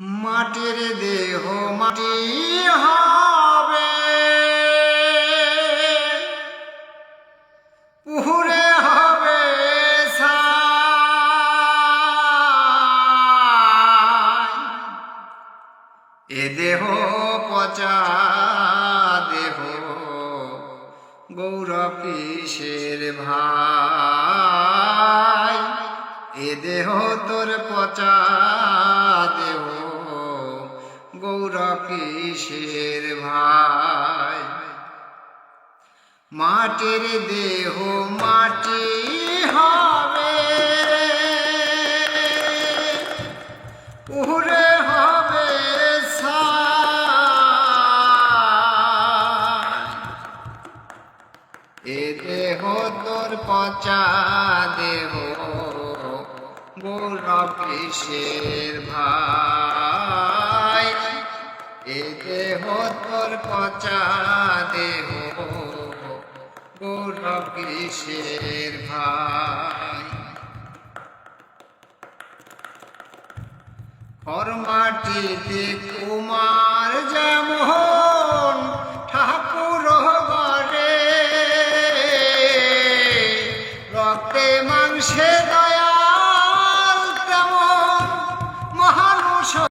মাটির দেহ মাটি হবে পুহুরে হবে। এ দেহ পচা দেহ, গৌরব কিসের ভাই এ দেহ তোর পচা গৌরব কিসের ভাই। মাটির দেহ মাটি হবে উড়ে হবে। এ দেহ তোর পচা দেহ গৌরব কিসের ভাই। এ পচা দেহ গৌরব ভাই। ফরমাটিতে কুমার যেমন ঠাকুর গড়ে রক্তে মাংসে দয়া